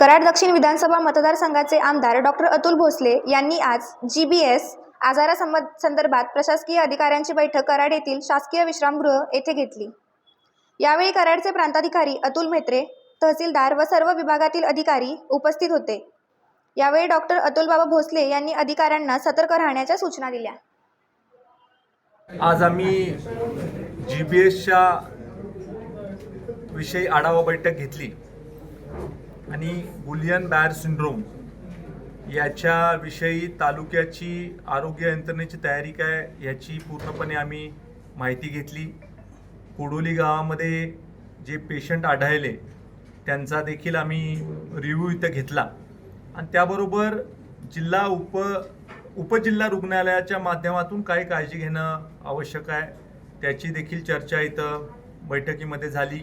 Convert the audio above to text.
कराड दक्षिण विधानसभा मतदारसंघाचे आमदार डॉक्टर अतुल भोसले यांनी आज जी बी एस आजारासंब संदर्भात प्रशासकीय अधिकाऱ्यांची बैठक कराड येथील शासकीय विश्रामगृह येथे घेतली. यावेळी कराडचे प्रांताधिकारी अतुल म्हेत्रे तहसीलदार व सर्व विभागातील अधिकारी उपस्थित होते. यावेळी डॉक्टर अतुलबाबा भोसले यांनी अधिकाऱ्यांना सतर्क राहण्याच्या सूचना दिल्या. आज आम्ही जी बी एसच्या विषयी आढावा बैठक घेतली. आणि बुलियन बॅर सिंड्रोम याच्याविषयी तालुक्याची आरोग्य यंत्रणेची तयारी काय याची पूर्णपणे आम्ही माहिती घेतली. कोडोली गावामध्ये जे पेशंट आढळले त्यांचा देखील आम्ही रिव्ह्यू इथं घेतला. आणि त्याबरोबर जिल्हा उप उपजिल्हा रुग्णालयाच्या माध्यमातून काय काळजी घेणं आवश्यक आहे. त्याची देखील चर्चा इथं बैठकीमध्ये झाली.